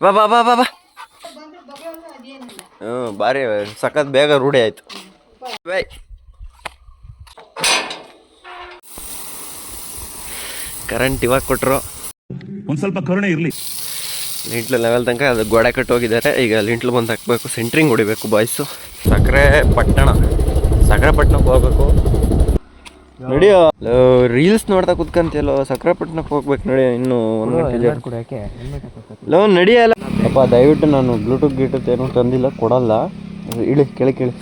ಬಾ ಬಾ ಬಾ ಬಾ ಬಾ. ಹ್ಞೂ ಭಾರಿ ಸಖತ್ ಬೇಗ ರೂಢಿ ಆಯ್ತು. ಬಾಯ್ ಕರೆಂಟ್ ಇವಾಗ ಕೊಟ್ಟರು ಒಂದು ಸ್ವಲ್ಪ ಕರುಣೆ ಇರಲಿ. ಲಿಂಟ್ಲು ಲೆವೆಲ್ ತನಕ ಅದು ಗೋಡೆ ಕಟ್ಟೋಗಿದ್ದಾರೆ ಈಗ ಲಿಂಟ್ಲು ಬಂದು ಹಾಕಬೇಕು ಸೆಂಟ್ರಿಂಗ್ ಹೊಡಿಬೇಕು ಬಾಯ್ಸು ಸಕ್ಕರೆ ಪಟ್ಟಣ. ಸಕ್ಕರೆ ಪಟ್ಟಣಕ್ಕೆ ಹೋಗ್ಬೇಕು. ನಡಿಯೋ ರೀಲ್ಸ್ ನೋಡ್ತಾ ಕುತ್ಕಂತಿಯಲ್ಲೋ ಸಕ್ಕರೆ ಪಟ್ಟಣಕ್ಕೆ ಹೋಗ್ಬೇಕು ನೋಡಿ ಇನ್ನು ಒಂದು ಗಂಟೆ ಲೋ ನಡಿಯಲ್ಲ ಅಪ್ಪ ದಯವಿಟ್ಟು ನಾನು ಬ್ಲೂಟೂತ್ ಗೀಟೂತ್ ಏನೂ ತಂದಿಲ್ಲ ಕೊಡಲ್ಲ. ಇಳಿ ಕೇಳಿ ಕೇಳಿ.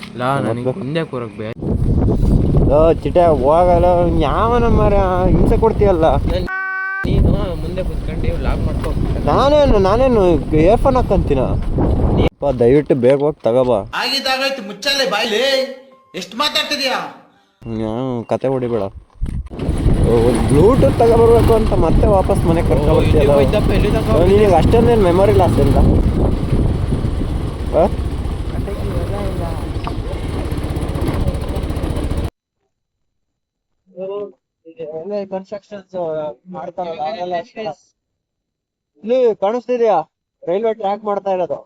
ಮುಂದೆ ಕೂರಕ್ ಬೇ ಲೋ ಚಿಟ ಹೋಗಲ್ಲ ಯಾವನ ಮರ ಹಿಂಸೆ ಕೊಡ್ತೀಯಲ್ಲ? ನೀನು ಮುಂದೆ ಕುತ್ಕೊಂಡು ಲಾಕ್ ಮಾಡ್ಕೋ. ನಾನೇನು ನಾನೇನು ಇಯರ್ಫೋನ್ ಹಾಕಂತೀನ? ಅಪ್ಪ ದಯವಿಟ್ಟು ಬೇಗ ಹೋಗಿ ತಗೋಬಾ ಆಗಿದ್ದಾಗಾಯ್ತು ಮುಚ್ಚಾಲೆ ಬಾಯ್ಲಿ. ಎಷ್ಟು ಮಾತಾಡ್ತಿದ್ಯಾ? ಕತೆ ಹೊಡಿಬೇಡ ಬ್ಲೂಟೂತ್ ತಗೊಬರ್ಬೇಕು ಅಂತ ಮತ್ತೆ ವಾಪಸ್ ಮನೆ ಕರ್ಕೊಬರ್ತೀಯಲ್ಲ ನಿನಗೆ ಅಷ್ಟೊಂದೇನು ಮೆಮೊರಿ ಲಾಸ್ ಇಲ್ಲ ಆ? ಇಲ್ಲಿ ಕಾಣಿಸ್ತಿದ್ಯಾ ರೈಲ್ವೆ ಟ್ರ್ಯಾಕ್ ಮಾಡ್ತಾ ಇರೋದು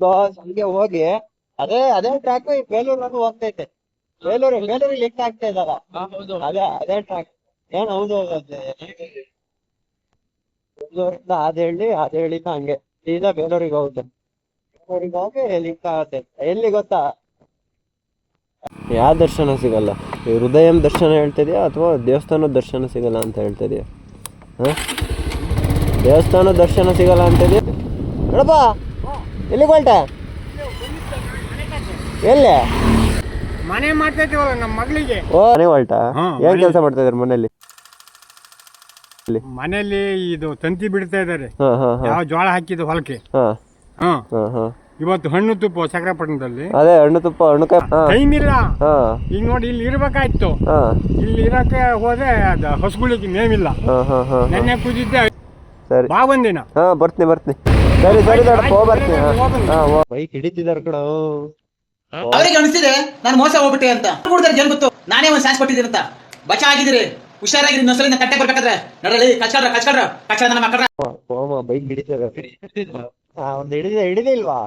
ಬಾಸ್, ಹಂಗೆ ಹೋಗಿ ಅದೇ ಅದೇ ಟ್ರ್ಯಾಕ್ ಬೇಲೂರ್ವರೆಗೂ ಹೋಗ್ತೈತೆ. ಬೇಲೂರು ಬೇಲೂರಿಗೆ ಲಿಂಕ್ ಆಗ್ತಾ ಇದಾರ ಅದೇ ಅದೇ ಟ್ರ್ಯಾಕ್ ಏನ್ ಹೌದು ಬೇಲೂರಿಂದ ಅದೇಳಿ ಹೇಳಿ ಹಂಗೆ. ಸೀದಾ ಬೇಲೂರಿಗೆ ಹೋಗುತ್ತೆ ಬೇಲೂರಿಗೆ ಹೋಗಿ ಲಿಂಕ್ ಆಗುತ್ತೆ. ಎಲ್ಲಿ ಗೊತ್ತಾ? ಯಾವ ದರ್ಶನ ಸಿಗಲ್ಲ? ಈ ಹೃದಯಂ ದರ್ಶನ ಹೇಳ್ತಿದ್ಯಾ ಅಥವಾ ದೇವಸ್ಥಾನದ ದರ್ಶನ ಸಿಗಲ್ಲ ಅಂತ ಹೇಳ್ತಿದ್ಯಾ? ಹಾಂ? ದೇವಸ್ಥಾನ ದರ್ಶನ ಸಿಗಲ್ಲ ಅಂತಿದ್ಯಾ ನೋಡಪ್ಪ ಎಲ್ಲಿಗೆ ಹೊಲ್ಟೆ ಎಲ್ಲಿ? ಮನೆ ಮಾಡ್ತೈತಿವಲ್ಲ ನಮ್ಮ ಮಗಳಿಗೆ? ಓ ಮನೆ ಹೊಲ್ಟ ಏನ್ ಕೆಲಸ ಮಾಡ್ತಾ ಇದಾರೆ ಮನೇಲಿ ಮನೆಯಲ್ಲಿ ಇದು ತಂತಿ ಬಿಡ್ತಾ ಇದ್ದಾರೆ ಹಾ ಹಾ ಹಾ. ಯಾವ ಜೋಳ ಹಾಕಿದ್ದು ಹೊಲಕ್ಕೆ? ಹಾ. ಹಾ. ಹಾ ಹಾ. ಇವತ್ತು ಹಣ್ಣು ತುಪ್ಪ ಸಕ್ರಪಟ್ಟಣದಲ್ಲಿ ಅದೇ ಹಣ್ಣು ತುಪ್ಪ ಹಣ್ಣು ಟೈಮ್ ಇಲ್ಲ ಹಾ. ಈಗ ನೋಡಿ ಇಲ್ಲಿ ಇರ್ಬೇಕಾಯ್ತು. ಹಾ. ಇಲ್ಲಿ ಇರಕ್ಕೆ ಹೋದ್ರೆ ಅದು ಹಸುಗಳಿಗೆ ಹಾ ನೆನ್ನೆ ಕೂತಿದ್ದೆ. ಸರಿ. ಬಾ ಬಂದಿನ. ಹಾ ಬರ್ತೀನಿ ಬರ್ತೀನಿ. ಸರಿ ಸರಿ ದೊಡ್ಡಪ್ಪ ಹೋಗಿ ಬರ್ತೀನಿ. ಹಾ. ಬೈಕ್ ಹಿಡಿತಿದಾರ ಕಣ. ಅವ್ರಿಗೆ ಅನಿಸಿದೆ ನಾನು ಮೋಸ ಹೋಗ್ಬಿಟ್ಟೆ ಅಂತ. ನೋಡಿದ್ರೆ ಜನ ಗೊತ್ತು. ನಾನೇ ಒಂದು ಸಾಸ್ ಕೊಟ್ಟಿದ್ದೀನಿ ಅಂತ. ಬಚಾ ಆಗಿದ್ದೀರಿ. ಹುಷಾರಾಗಿರಿ ನೊಸಲಿಂದ ಕಟ್ಟೆ ಬರ್ಬೇಕಾದ್ರೆ. ನಡಲಿ ಕಚ್ಕಡ್ರ ಕಚ್ಕಡ್ರ ಕಚ್ಚಡ ನನ್ನ ಮಕ್ಕಳ ಬೈಕ್ ಹಿಡಿತಾರೆ ಒಂದು ಹಿಡಿದ ಹಿಡಿದಿಲ್ವಾ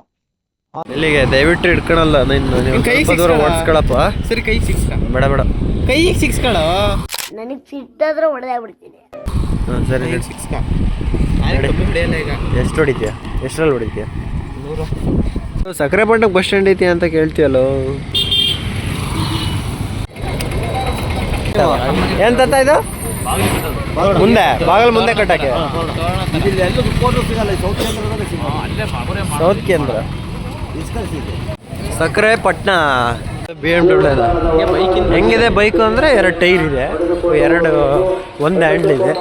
ಇಲ್ಲಿಗೆ ದಯವಿಟ್ಟು ಹಿಡ್ಕೊಳಲ್ಲ ನೀನು ಕೈ ದೂರ ಸಿಕ್ಸ್ಕೊಳ್ಳ. ಓಡಿಸ್ಕೊಳಪ್ಪ. ಸರಿ ಕೈ ಸಿಕ್ಸ್ಕ ಬೇಡ ಬೇಡ. ಕೈಗೆ ಸಿಕ್ಸ್ಕೊಳ ನನಗೆ ಸಿಟ್ಟಾದ್ರೆ ಹೊಡೆದಾಗ್ಬಿಡ್ತೀನಿ ಬಿಡ್ತೀನಿ ಸರಿ ಸಿಕ್ಸ್ಕ ಎಷ್ಟು ಹೊಡಿತೀಯ? ಎಷ್ಟರಲ್ಲಿ ಹೊಡಿತೀಯ? ಸಕ್ಕರೆ ಪಟ್ಟಣಕ್ಕೆ ಬಸ್ ಸ್ಟ್ಯಾಂಡ್ ಐತಿ ಅಂತ ಕೇಳ್ತೀವಲ್ಲ ಏನ್ ತತ್ತ ಇದು? ಮುಂದೆ, ಬಾಗಲ್ ಮುಂದೆ ಕಟ್ಟಕ್ಕೆ. ಸೌತ್ ಕೇಂದ್ರ. ಸಕ್ಕರೆ ಪಟ್ನ? ಬಿ ಎಂ ಡಬ್ಲ್ಯೂ ಹೆಂಗಿದೆ ಬೈಕ್ ಅಂದ್ರೆ ಎರಡು ಟೈರ್ ಇದೆ. ಎರಡು, ಒಂದು ಹ್ಯಾಂಡ್ಲ್ ಇದೆ.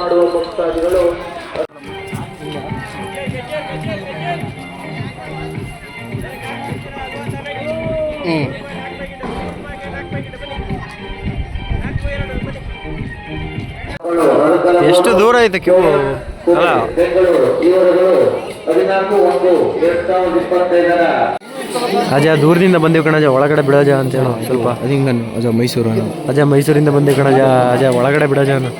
ಎಷ್ಟು ದೂರ ಐತೆ ಅಲ್ಲ. ಅಜ ದೂರದಿಂದ ಬಂದೀವಿ ಕಣಜ ಒಳಗಡೆ ಬಿಡಜ ಅಂತ ಹೇಳೋ ಸ್ವಲ್ಪ. ಅದಿಂಗನು ಅಜ ಮೈಸೂರು ಅಜ ಮೈಸೂರಿಂದ ಬಂದೀವಿ ಕಣಜ ಅಜ ಒಳಗಡೆ ಬಿಡಜ ಅನ್ನು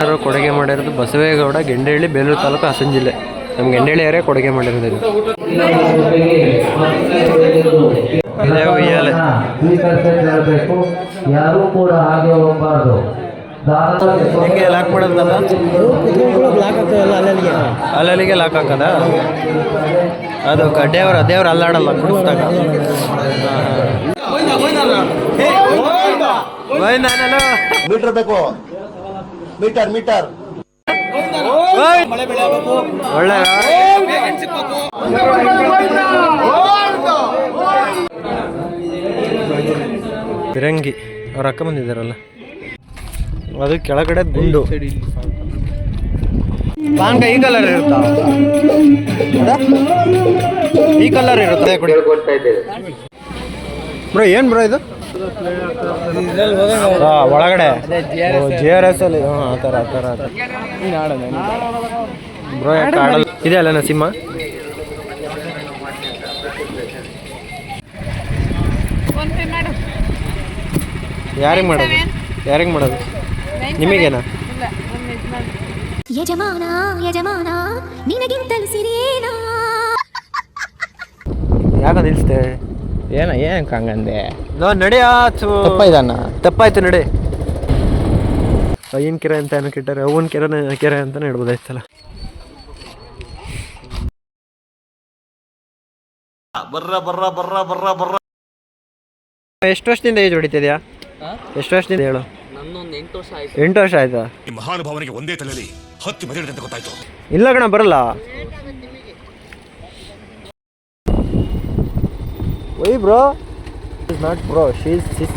ಯಾರೋ ಕೊಡುಗೆ ಮಾಡಿರೋದು ಬಸವೇಗೌಡ ಗೆಂಡೇಳಿ ಬೇಲೂರು ತಾಲೂಕು ಹಾಸನ ಜಿಲ್ಲೆ. ನಮ್ಮ ಗೆಂಡೇಳಿ ಯಾರೇ ಕೊಡುಗೆ ಮಾಡಿರೋದು. ಇದು. ಇದೇ ಉಯ್ಯಾಲೆ ಯಾರು ಕೂಡ ಹಾಗೆ ಹೋಗಬಾರ್ದು. ಹೆಂಗೆ ಲಾಕ್ ಮಾಡೋದಲ್ಲ ಅಲ್ಲಲ್ಲಿಗೆ ಲಾಕ್ ಹಾಕದ? ಅದು ಕಡ್ಡೆಯವ್ರ ದೇವ್ರ ದೇವ್ರ ಅಲ್ಲಾಡಲ್ಲ ಕುಡಿಸ್ದಾಗ ಮೀಟರ್ ಬೇಕು. Meter meter. ಒಳ್ಳೆ. ಫಿರಂಗಿ ಅವ್ರ ಅಕ್ಕ ಬಂದಿದ್ದಾರಲ್ಲ. ಅದು ಕೆಳಗಡೆ ಗುಂಡು. ಪಾನ್ಕ ಈ ಕಲರ್ ಇರುತ್ತಾ? ಈ ಕಲರ್ ಇರುತ್ತೆ? ಕೊಡಿ ಬ್ರೋ ಏನ್ ಬ್ರೋ ಇದು? ಹಾ, ಒಳಗಡೆ. ಜೆ ಆರ್ ಎಸ್ ಅಲ್ಲಿ. ಹಾಂ ಆ ಥರ ಆ ಥರ ಆ ಥರ. ಬ್ರೋ ಆಡಲ್ಲ? ಇದೆ ಅಲ್ಲ ನರಸಿಂಹ ಯಾರಿಗೆ ಮಾಡೋದು? ಯಾರಿಗೆ ಮಾಡೋದು? ನಿಮಗೇನಾ? ಯಜಮಾನ ಯಜಮಾನ ನಿನಗಿಂತಲೂ ಸಿರೇನಾ ಯಾಕ ನಿಲ್ಸ್ತೆ ಏನ ಏನಕ್ಕೆ ಹಂಗಂದೆ ನೋ ನಡೆಯ ತಪ್ಪಾಯ್ತಣ್ಣ ತಪ್ಪಾಯ್ತು ನಡೆ. ಅಯ್ಯನ ಕೆರೆ ಅಂತ ಏನಕ್ಕೆ ಇಟ್ಟಾರೆ ಅವನ ಕೆರೆ ಕೆರೆ ಅಂತಾನೆ ಹೇಳ್ಬೋದಾಯ್ತಲ್ಲ. ಎಷ್ಟು ವರ್ಷದಿಂದ ಏಜ್ ಹೊಡಿತಿದ್ಯಾ? ಎಷ್ಟು ವರ್ಷದಿಂದ ಹೇಳು. ಎಂಟು ವರ್ಷ ಆಯ್ತಾ. ಈ ಮಹಾನುಭಾವನಿಗೆ ಒಂದೇ ತಲೆಯಲ್ಲಿ ಹತ್ತು ಮದುವೆ ಅಂತ ಗೊತ್ತಾಯ್ತು. ಇಲ್ಲ ಕಣ ಬರಲ್ಲ. ಒಯ್ bro is not bro she's sis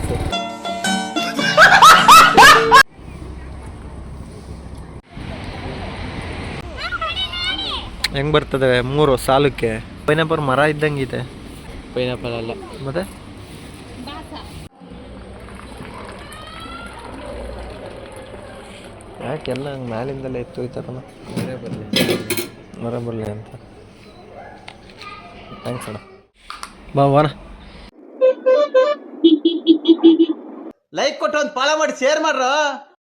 ಹೆಂಗೆ ಬರ್ತದೆ ಮೂರು ಸಾಲಕ್ಕೆ? ಪೈನಾಪಲ್ ಮರ ಇದ್ದಂಗಿದೆ ಪೈನಾಪಲ್ ಅಲ್ಲ. ಮತ್ತೆ? ಯಾಕೆಲ್ಲ ಹಂಗೆ ಮ್ಯಾಲಿಂದಲೇ ಎತ್ತು ಹೋಯ್ತಾರಲ್ಲ? ಮರ ಬರಲಿ. ಮರ ಬರಲಿ ಅಂತ. ಥ್ಯಾಂಕ್ಸ್ ಅಣ್ಣ. ಬಾ ಲೈಕ್ ಕೊಟ್ಟು ಒಂದು ಫಾಲೋ ಮಾಡಿ ಶೇರ್ ಮಾಡ್ರ?